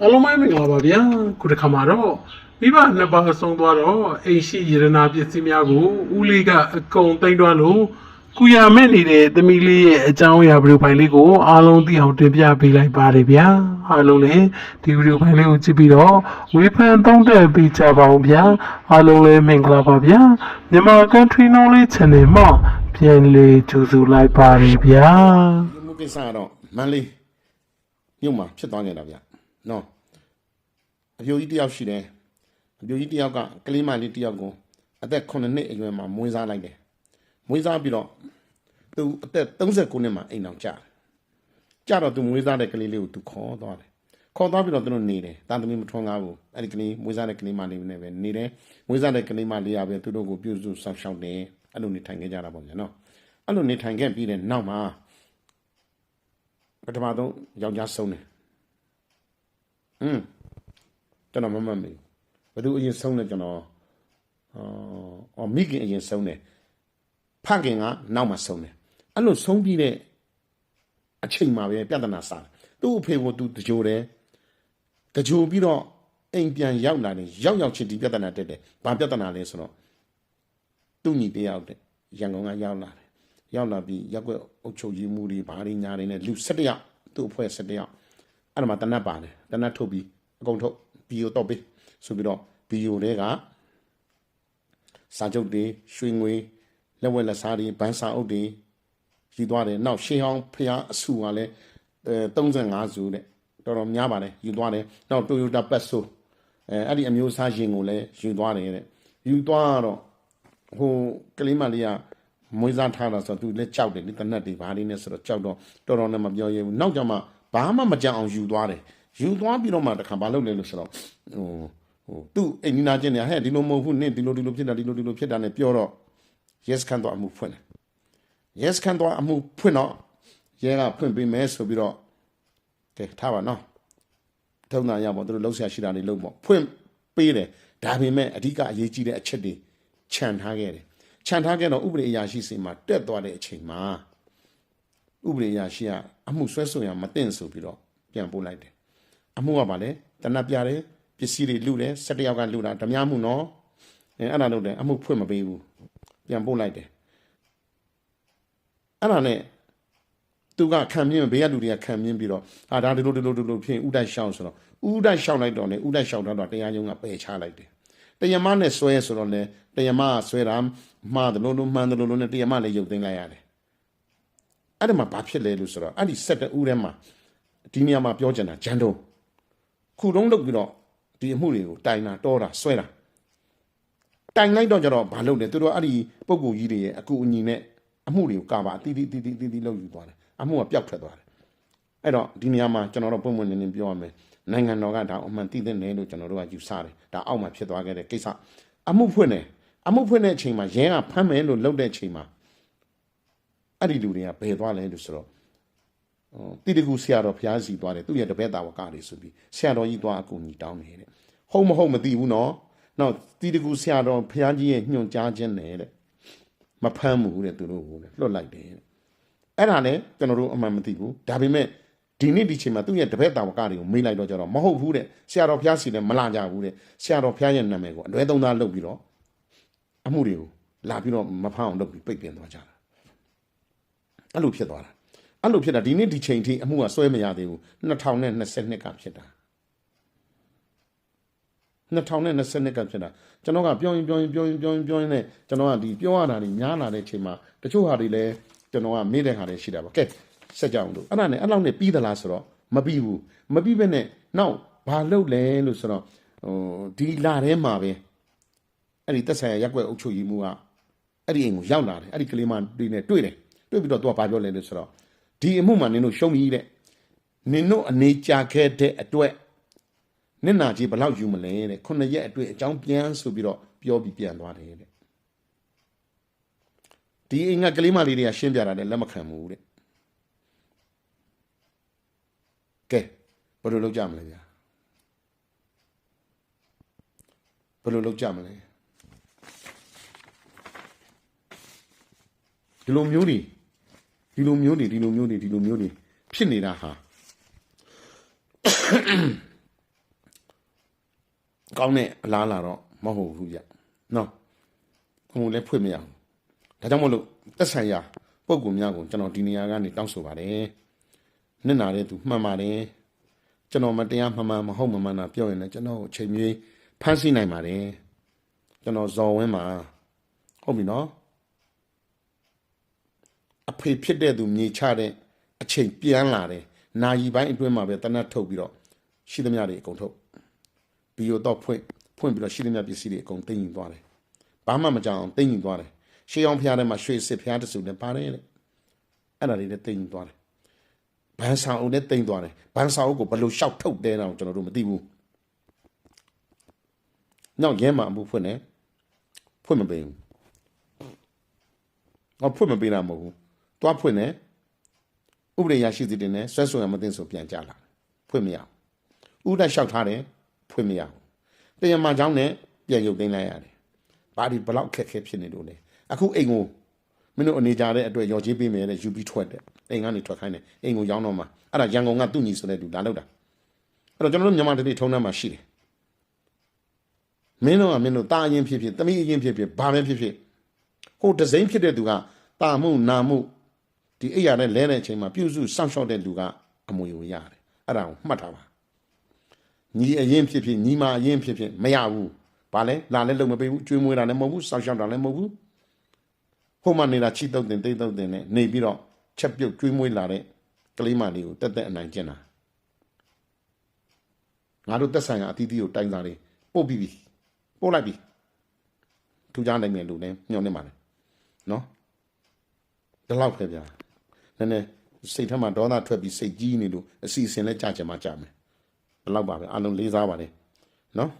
အားလုံးပဲမင်္ဂလာပါဗျာခုတစ်ခါမှာတော့မိဘနှစ်ပါးဆုံးသွားတော့အိမ်ရှိရတနာပစ္စည်းများကိုဦးလေးကအကုန်သိမ်းသွားလို့ကုရမဲ့နေတဲ့သမီးလေးရဲ့အကြောင်းအရာဗီဒီယိုဖိုင်လေးကိုအားလုံးသိအောင်တင်ပြပေးလိုက်ပါတယ်ဗျာအားလုံးလည်းဒီဗီဒီယိုဖိုင်လေးကိုကြည့်ပြီးတော့ဝေဖန်သုံးသပ်ပေးကြပါဦးဗျာအားလုံးလည်းမင်္ဂလာပါဗျာမြန်မာ Country Knowledge Channel မှာပြန်လေးကြိုဆိုလိုက်ပါတယ်ဗျာဒီမှုကိစ္စကတော့မန်းလေးမြို့မှာဖြစ်သွားနေတာဗျ နော်အပြိုကြီးတယောက်ရှိတယ်အပြိုကြီးတယောက်ကကလေးမလေးတယောက်ကိုအသက်9နှစ်အရွယ်မှာမွေးစားလိုက်တယ်မွေးစားပြီးတော့သူအသက်39နှစ်မှာအိမ်အောင်ကြာတယ်ကြာတော့သူမွေးစားတဲ့ကလေးလေးကိုသူခေါ်သွားတယ်ခေါ်သွားပြီးတော့သူတို့နေတယ်တာသမီမထွန်းကားဘူးအဲ့ဒီကလေးမွေးစားတဲ့ကလေးမလေးနဲ့ပဲနေတယ်မွေးစားတဲ့ကလေးမလေးရပဲသူတို့ကိုပြုစုဆောက်ရှောက်တယ်အဲ့လိုနေထိုင်ခဲ့ကြတာပေါ့ဗျာနော်အဲ့လိုနေထိုင်ခဲ့ပြီးတဲ့နောက်မှာပထမဆုံးယောက်ျားဆုံးတယ် ဟွန်းကျွန်တော်မမတ်မေဘယ်သူအရင်ဆုံးလဲကျွန်တော်အော်အော်မိခင်အရင်ဆုံးတယ်ဖခင်ကနောက်မှဆုံးတယ်အဲ့လိုဆုံးပြီးတဲ့အချိန်မှာပဲပြဿနာစားတယ်သူ့အဖေကသူတကြိုတယ်တကြိုပြီးတော့အိမ်ပြန်ရောက်လာတယ်ရောက်ရောက်ချင်းဒီပြဿနာတက်တယ်ဘာပြဿနာလဲဆိုတော့သူ့ညီတယောက်တဲ့ရန်ကုန်ကရောက်လာတယ်ရောက်လာပြီးရက်ွက်အုပ်ချုပ်ရေးမှုတွေဘာတွေညာတွေနဲ့လူ၁၁ယောက်သူ့အဖွဲ့၁၁ယောက် အဲ့ဒါမှတနတ်ပါတယ်တနတ်ထုတ်ပြီးအကုန်ထုတ်ဘီယိုတော့ပေးဆိုပြီးတော့ဘီယိုတွေကစာချုပ်တွေရွှေငွေလက်ဝက်လက်စားတွေဘန်းစာအုပ်တွေယူသွားတယ်နောက်ရှေးဟောင်းဖျားအစုကလည်းအဲ35စုတဲ့တော်တော်များပါတယ်ယူသွားတယ်နောက် Toyota Passo အဲအဲ့ဒီအမျိုးအစားရင်ကိုလည်းယူသွားတယ်တဲ့ယူသွားတော့ဟိုကလေးမလေးကမွေးစားထားတာဆိုတော့သူလည်းကြောက်တယ်လေတနတ်တွေဘာလေးနဲ့ဆိုတော့ကြောက်တော့တော်တော်နဲ့မပြောရဘူးနောက်ကြမှာ ဘာမှမကြံအောင်ယူသွားတယ်ယူသွားပြီးတော့မှတခါဘာလုပ်လဲလို့ဆိုတော့ဟိုဟိုသူ့အိမ်နီးနားချင်းနေဟဲ့ဒီလိုမဟုတ်ဘူးနင့်ဒီလိုဒီလိုဖြစ်တာဒီလိုဒီလိုဖြစ်တာနဲ့ပြောတော့ yes ခံသွားအမှုဖွင့်တယ် yes ခံသွားအမှုဖွင့်တော့ရဲကဖွင့်ပေးမယ်ဆိုပြီးတော့ကဲထားပါနော်ထုံတာရပါသူတို့လှုပ်ရှားရှိတာတွေလုပ်ပေါ့ဖွင့်ပေးတယ်ဒါပေမဲ့အဓိကအရေးကြီးတဲ့အချက်တွေခြံထားခဲ့တယ်ခြံထားခဲ့တော့ဥပဒေအရာရှိစီမှာတက်သွားတဲ့အချိန်မှာ ဥပဒေအရာရှိကအမှုဆွဲဆိုရမတင်ဆိုပြီးတော့ပြန်ပို့လိုက်တယ်အမှုကပါလေတနပ်ပြတယ်ပစ္စည်းတွေလူတယ်၁၁ယောက်ကလူတာဓမြမှုနော်အဲအဲ့ဒါလုပ်တယ်အမှုဖွင့်မပေးဘူးပြန်ပို့လိုက်တယ်အဲ့ဒါနဲ့သူကခံမြင်ဘေးကလူတွေကခံမြင်ပြီးတော့အာဒါဒီလိုဒီလိုဒီလိုဖြစ်ဥတိုက်ရှောင်းဆိုတော့ဥတိုက်ရှောင်းလိုက်တော့လေဥတိုက်ရှောင်းတော့တရားရုံးကပယ်ချလိုက်တယ်တရားမနဲ့ဆွဲဆိုတော့လေတရားမကဆွဲတာမှားတယ်လို့လို့မှန်တယ်လို့လို့နဲ့တရားမလည်းရုပ်သိမ်းလိုက်ရတယ် အဲ့ဒါမှဘာဖြစ်လဲလို့ဆိုတော့အဲ့ဒီဆက်တဲ့ဥထဲမှာဒီနေရာမှာပြောချင်တာဂျန်တုံးခုတုံးလုပ်ပြီးတော့ဒီအမှုတွေကိုတိုင်တာတောတာဆွဲတာတိုင်လိုက်တော့ကျတော့ဘာလုပ်လဲသူတို့အဲ့ဒီပုံကူကြီးတွေရဲ့အကူအညီနဲ့အမှုတွေကိုကာပါအတီးတီးတီးတီးတီးတီးလုပ်ယူသွားတယ်အမှုကပျောက်ထွက်သွားတယ်အဲ့တော့ဒီနေရာမှာကျွန်တော်တို့ပုံမှန်နေနေပြောရမယ်နိုင်ငံတော်ကဒါအမှန်သိတဲ့နယ်လို့ကျွန်တော်တို့ကယူဆတယ်ဒါအောက်မှာဖြစ်သွားခဲ့တဲ့ကိစ္စအမှုဖွင့်တယ်အမှုဖွင့်တဲ့အချိန်မှာရဲကဖမ်းမယ်လို့လုပ်တဲ့အချိန်မှာ အဲ့ဒီလူတွေကဘယ်သွားလဲလို့ဆိုတော့ဟိုတိတကူဆရာတော်ဘုရားစီသွားတယ်သူ့ရဲ့တပည့်တာဝကတွေဆိုပြီးဆရာတော်ကြီးသွားအကူညီတောင်းနေတယ်ဟုတ်မဟုတ်မသိဘူးနော်နောက်တိတကူဆရာတော်ဘုရားကြီးရဲ့ညွှန်ကြားခြင်းနဲ့တဲ့မဖမ်းဘူးတဲ့သူတို့ကိုတဲ့လွတ်လိုက်တယ်တဲ့အဲ့ဒါလည်းကျွန်တော်တို့အမှန်မသိဘူးဒါပေမဲ့ဒီနေ့ဒီချိန်မှာသူ့ရဲ့တပည့်တာဝကတွေကိုမေးလိုက်တော့ကြတော့မဟုတ်ဘူးတဲ့ဆရာတော်ဘုရားစီလည်းမလာကြဘူးတဲ့ဆရာတော်ဘုရားရဲ့နာမည်ကိုအလွဲသုံးသားလုပ်ပြီးတော့အမှုတွေကိုလာပြီးတော့မဖမ်းအောင်လုပ်ပြီးပိတ်ပင်သွားကြတာ အဲ့လိုဖြစ်သွားတာအဲ့လိုဖြစ်တာဒီနေ့ဒီချိန်ထိအမှုကစွဲမရသေးဘူး2022ကဖြစ်တာ2022ကဖြစ်တာကျွန်တော်ကပြောရင်ပြောရင်ပြောရင်ပြောရင်ပြောရင်နဲ့ကျွန်တော်ကဒီပြောရတာတွေများလာတဲ့အချိန်မှာတချို့ဟာတွေလည်းကျွန်တော်ကမေးတဲ့ဟာတွေရှိတာပါကဲဆက်ကြအောင်လို့အဲ့ဒါနဲ့အဲ့လောက်နဲ့ပြီးသလားဆိုတော့မပြီးဘူးမပြီးဘဲနဲ့နောက်ဘာလုပ်လဲလို့ဆိုတော့ဟိုဒီလာထဲမှာပဲအဲ့ဒီတက်ဆိုင်ရရက်ွက်အုပ်ချုပ်ရေးမှုကအဲ့ဒီအိမ်ကိုရောက်လာတယ်အဲ့ဒီကလေးမတွေနဲ့တွေ့တယ် တွေ့ပြီးတော့သူကဘာပြောလဲလို့ဆိုတော့ဒီအမှုမှာနင်တို့ရှုံးပြီတဲ့နင်တို့အနေကြခဲ့တဲ့အတွက်နင့်နာကြီးဘယ်လောက်ယူမလဲတဲ့ခုနှစ်ရက်အတွင်းအကြောင်းပြန်ဆိုပြီးတော့ပြောပြီးပြန်သွားတယ်တဲ့ဒီအင်္ဂကလေးမလေးတွေကရှင်းပြတာလည်းလက်မခံဘူးတဲ့ကဲဘယ်လိုလုပ်ကြမလဲဗျာဘယ်လိုလုပ်ကြမလဲဒီလိုမျိုးတွေ ဒီလိုမျိုးတွေဒီလိုမျိုးတွေဒီလိုမျိုးတွေဖြစ်နေတာဟာကောင်းတဲ့အလားလာတော့မဟုတ်ဘူးဗျနော်ဘုံလည်းဖွင့်မရဘူးဒါကြောင့်မလို့သက်ဆိုင်ရာပုံကူများကိုကျွန်တော်ဒီနေရာကနေတောင်းဆိုပါတယ်နစ်နာတဲ့သူမှန်ပါတယ်ကျွန်တော်မတရားမှန်မှန်မဟုတ်မမှန်တာပြောရင်လည်းကျွန်တော်ကိုအချိန်မြေးဖမ်းဆီးနိုင်ပါတယ်ကျွန်တော်ဇော်ဝင်းမှာဟုတ်ပြီနော် အဖေဖြစ်တဲ့သူမြေချတဲ့အချိန်ပြန်လာတယ်နာယီပိုင်းအတွင်းမှာပဲတနတ်ထုတ်ပြီးတော့ရှိသမျှတွေအကုန်ထုတ်ဘီယိုတော့ဖွင့်ဖွင့်ပြီးတော့ရှိသမျှပစ္စည်းတွေအကုန်တင်ယူသွားတယ်။ဘာမှမကြောင်အောင်တင်ယူသွားတယ်။ရှေးအောင်ဖျားထဲမှာရွှေစစ်ဖျားတစုနဲ့ပါတယ်တဲ့။အဲ့ဒါတွေလည်းတင်ယူသွားတယ်။ဘန်ဆောင်အုပ်နဲ့တင်သွားတယ်။ဘန်ဆောင်အုပ်ကိုဘယ်လိုရှောက်ထုတ်တဲတော့ကျွန်တော်တို့မသိဘူး။နောက်ရဲမှာအမှုဖွင့်တယ်။ဖွင့်မပေးဘူး။ဟောဖွင့်မပေးတာမဟုတ်ဘူး။ တွားဖွင့်တယ်။ဥပဒေရရှိစီတင်တယ်ဆွဲဆွဲရမသိဆိုပြန်ကြလာတယ်။ဖွင့်မရဘူး။ဥဒတ်လျှောက်ထားတယ်ဖွင့်မရဘူး။တရားမှန်ကြောင်းနဲ့ပြန်ရုပ်သိမ်းလိုက်ရတယ်။ဘာဒီဘလောက်ခက်ခဲဖြစ်နေလို့လဲ။အခုအိမ်ကိုမင်းတို့အနေကြတဲ့အတွက်ရော်ကြီးပေးမယ်တဲ့ယူပြီးထွက်တယ်။အိမ်ကနေထွက်ခိုင်းတယ်။အိမ်ကိုရောင်းတော့မှအဲ့ဒါရန်ကုန်ကသူ့ညီဆိုတဲ့သူလာလောက်တာ။အဲ့တော့ကျွန်တော်တို့မြန်မာတတိထုံးထဲမှာရှိတယ်။မင်းတို့ကမင်းတို့တာအရင်ဖြစ်ဖြစ်တမိအရင်ဖြစ်ဖြစ်ဘာပဲဖြစ်ဖြစ်ဟိုဒဇိန်ဖြစ်တဲ့သူကတာမှုနာမှု ဒီအိယာနဲ့လဲတဲ့အချိန်မှာပြုစုစောင့်ရှောက်တဲ့လူကအမွေကိုရတယ်။အဲ့ဒါကိုမှတ်ထားပါ။ညီအရင်ဖြစ်ဖြစ်ညီမအရင်ဖြစ်ဖြစ်မရဘူး။ဘာလဲလာလဲလုံမပေးဘူးကျွေးမွေးတာလည်းမဟုတ်ဘူးစောင့်ရှောက်တာလည်းမဟုတ်ဘူး။ဟိုမှနေတာချီတုတ်တင်တိတ်တုတ်တင်နဲ့နေပြီးတော့ချက်ပြုတ်ကျွေးမွေးလာတဲ့ကလေးမလေးကိုတက်တက်အနိုင်ကျင့်တာ။ငါတို့တက်ဆိုင်ရာအသီးသီးကိုတိုင်တာတွေပို့ပြီးပြီ။ပို့လိုက်ပြီ။ထူကြနိုင်တယ်လို့လည်းညှော်နေပါလေ။နော်။ဒီလောက်ပဲဗျာ။ နည်းနည်းစိတ်ထဲမှာဒေါသထွက်ပြီးစိတ်ကြီးနေလို့အစီအစဉ်လည်းကြာချင်မှကြာမယ်။ဘယ်လောက်ပါပဲအားလုံးလေးစားပါတယ်နော်